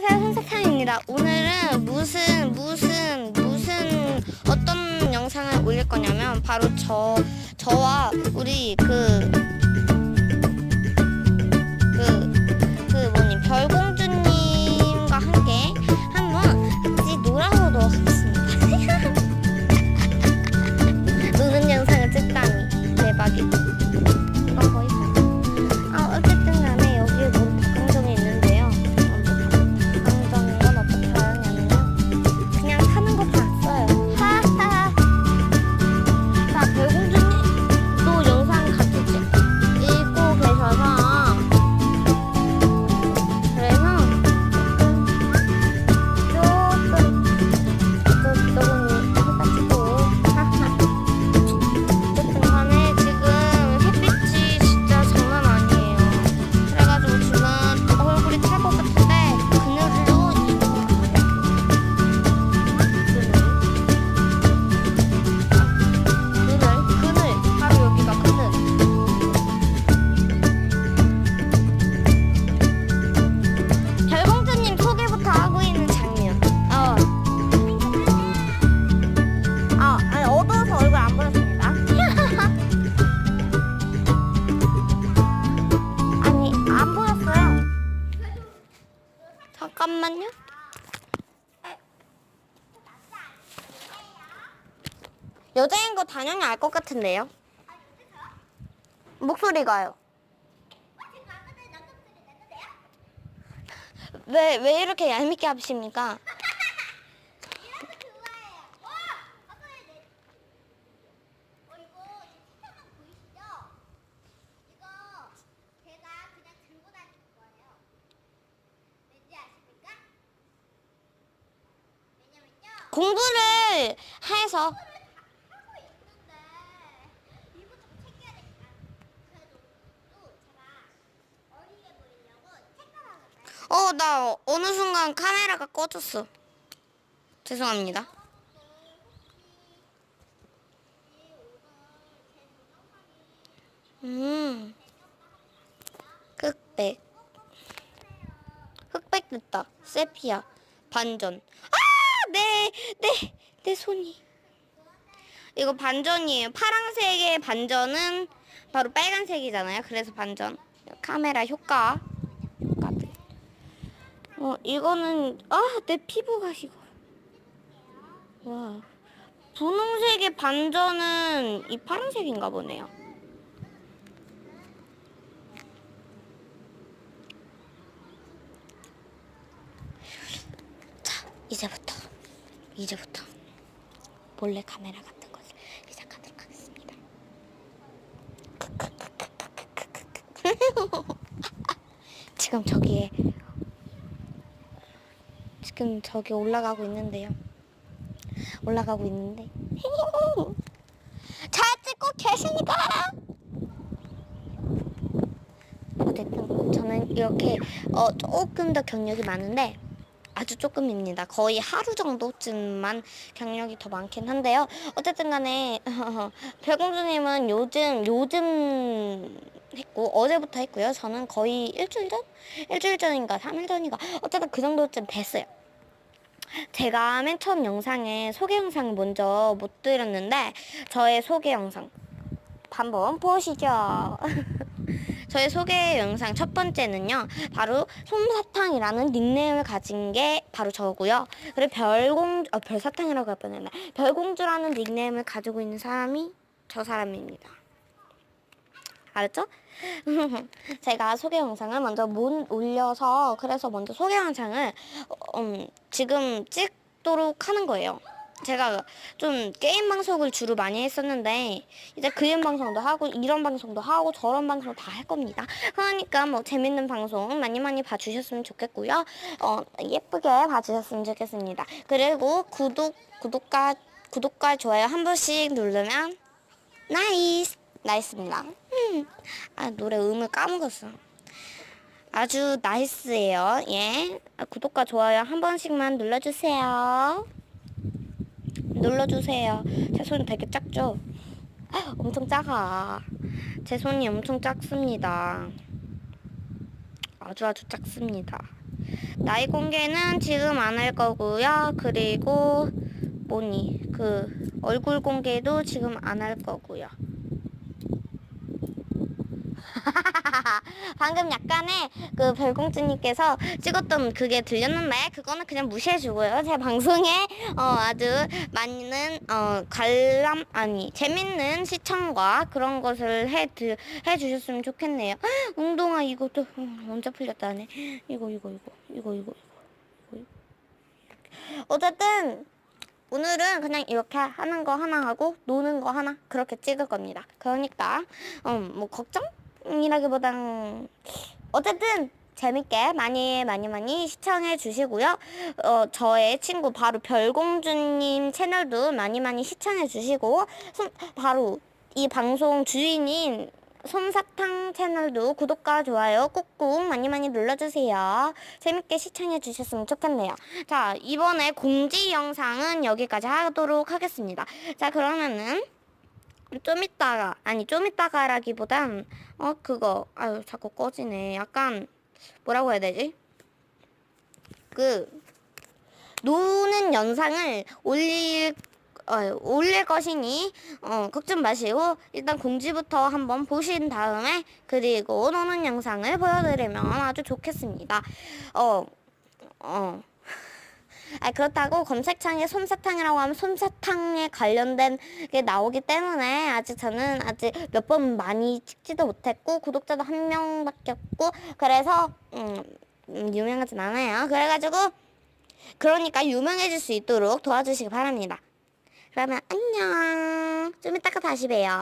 안녕하세요 손사탕입니다. 오늘은 무슨 무슨 무슨 어떤 영상을 올릴 거냐면 바로 저 저와 우리 그 그, 잠깐만요. 여자인 거 당연히 알 것 같은데요? 목소리가요. 왜, 왜 이렇게 얄밉게 하십니까? 어, 이거 이제 티셔츠 보이시죠? 이거 제가 그냥 들고 다닐 거예요. 왠지 아십니까? 왜냐면요. 공부를 해서. 어, 나 어느 순간 카메라가 꺼졌어. 죄송합니다. 음. 흑백. 흑백 됐다. 세피야. 반전. 아! 내, 내, 내 손이. 이거 반전이에요. 파란색의 반전은 바로 빨간색이잖아요. 그래서 반전. 카메라 효과. 효과들. 어, 이거는, 아, 내 피부가 이거. 와. 분홍색의 반전은 이 파란색인가 보네요. 자, 이제부터, 이제부터 몰래 카메라 같은 것을 시작하도록 하겠습니다. 지금 저기에 지금 저기 올라가고 있는데요. 올라가고 있는데 잘 찍고 계십니까? 어쨌든 저는 이렇게 어, 조금 더 경력이 많은데 아주 조금입니다. 거의 하루 정도쯤만 경력이 더 많긴 한데요. 어쨌든 간에 별공주님은 요즘 요즘 했고 어제부터 했고요. 저는 거의 일주일 전? 일주일 전인가 3일 전인가 어쨌든 그 정도쯤 됐어요. 제가 맨 처음 영상에 소개 영상을 먼저 못 드렸는데 저의 소개 영상 한번 보시죠. 저의 소개 영상 첫 번째는요. 바로 솜사탕이라는 닉네임을 가진 게 바로 저고요. 그리고 별공 어, 별사탕이라고 할 뻔했네. 별공주라는 닉네임을 가지고 있는 사람이 저 사람입니다. 알았죠? 제가 소개 영상을 먼저 못 올려서 그래서 먼저 소개 영상을 어, 음, 지금 찍도록 하는 거예요. 제가 좀 게임 방송을 주로 많이 했었는데 이제 그림 방송도 하고 이런 방송도 하고 저런 방송 다 할 겁니다. 그러니까 뭐 재밌는 방송 많이 많이 봐주셨으면 좋겠고요. 어, 예쁘게 봐주셨으면 좋겠습니다. 그리고 구독 구독과 구독과 좋아요 한 번씩 누르면 나이스 나이스입니다. 음, 아 노래 음을 까먹었어. 아주 나이스예요. 예. 아, 구독과 좋아요 한 번씩만 눌러주세요. 눌러주세요. 제 손 되게 작죠? 엄청 작아. 제 손이 엄청 작습니다. 아주 아주 작습니다. 나이 공개는 지금 안 할 거고요. 그리고 뭐니 그 얼굴 공개도 지금 안 할 거고요. 방금 약간의 그 별공주님께서 찍었던 그게 들렸는데 그거는 그냥 무시해 주고요. 제 방송에 어, 아주 많은 어, 관람 아니 재밌는 시청과 그런 것을 해 드, 해 주셨으면 좋겠네요. 운동화 이것도 음, 언제 풀렸다네. 이거 이거 이거 이거 이거 이거 어쨌든 오늘은 그냥 이렇게 하는 거 하나 하고 노는 거 하나 그렇게 찍을 겁니다. 그러니까 음, 뭐 걱정 이라기보단 어쨌든 재밌게 많이 많이 많이 시청해 주시고요. 어, 저의 친구 바로 별공주님 채널도 많이 많이 시청해 주시고 손, 바로 이 방송 주인인 솜사탕 채널도 구독과 좋아요 꾹꾹 많이 많이 눌러주세요. 재밌게 시청해 주셨으면 좋겠네요. 자, 이번에 공지 영상은 여기까지 하도록 하겠습니다. 자, 그러면은 좀 이따가, 아니, 좀 이따가라기보단, 어, 그거, 아유, 자꾸 꺼지네. 약간, 뭐라고 해야 되지? 그, 노는 영상을 올릴 어, 올릴 것이니 어, 걱정 마시고 일단 공지부터 한번 보신 다음에 그리고 노는 영상을 보여드리면 아주 좋겠습니다. 어, 어. 아 그렇다고 검색창에 솜사탕이라고 하면 솜사탕에 관련된 게 나오기 때문에 아직 저는 아직 몇 번 많이 찍지도 못했고 구독자도 한 명밖에 없고 그래서 음, 음, 유명하진 않아요. 그래가지고 그러니까 유명해질 수 있도록 도와주시기 바랍니다. 그러면 안녕. 좀 이따가 다시 봬요.